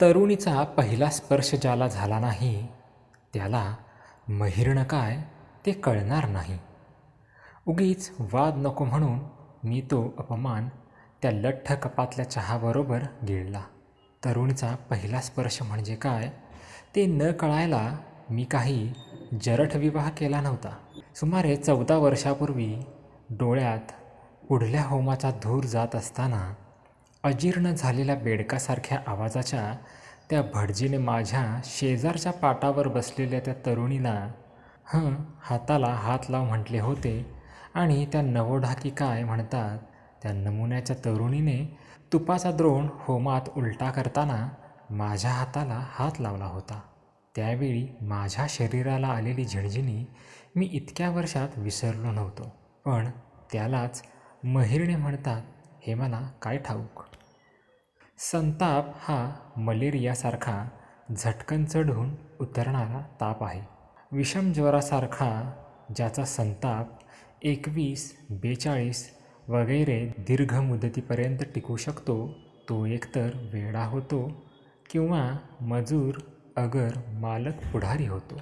तरुणीचा पहिला स्पर्श ज्याला झाला नाही त्याला महिरणं काय ते कळणार नाही. उगीच वाद नको म्हणून मी तो अपमान त्या लठ्ठ कपातल्या चहाबरोबर गिळला. तरुणीचा पहिला स्पर्श म्हणजे काय ते न कळायला मी काही जरठ विवाह केला नव्हता. सुमारे चौदा वर्षापूर्वी डोळ्यात पुढल्या होमाचा धूर जात असताना अजीर्ण झालेल्या बेडकासारख्या आवाजाच्या त्या भटजीने माझ्या शेजारच्या पाटावर बसलेल्या त्या तरुणीला हं हाताला हात लाव म्हटले होते आणि त्या नवोढाकी काय म्हणतात त्या नमुन्याच्या तरुणीने तुपाचा द्रोण होमात उलटा करताना माझ्या हाताला हात लावला होता. त्यावेळी माझ्या शरीराला आलेली झिणझिणी मी इतक्या वर्षात विसरलो नव्हतो. पण त्यालाच महिरणे म्हणतात हे मला काय ठाऊक? संताप हा मलेरियासारखा झटकन चढून उतरणारा ताप आहे. विषम ज्वरासारखा ज्याचा संताप एकवीस बेचाळीस वगैरे दीर्घ मुदतीपर्यंत टिकू शकतो तो एकतर वेडा होतो किंवा मजूर अगर मालक पुढारी होतो.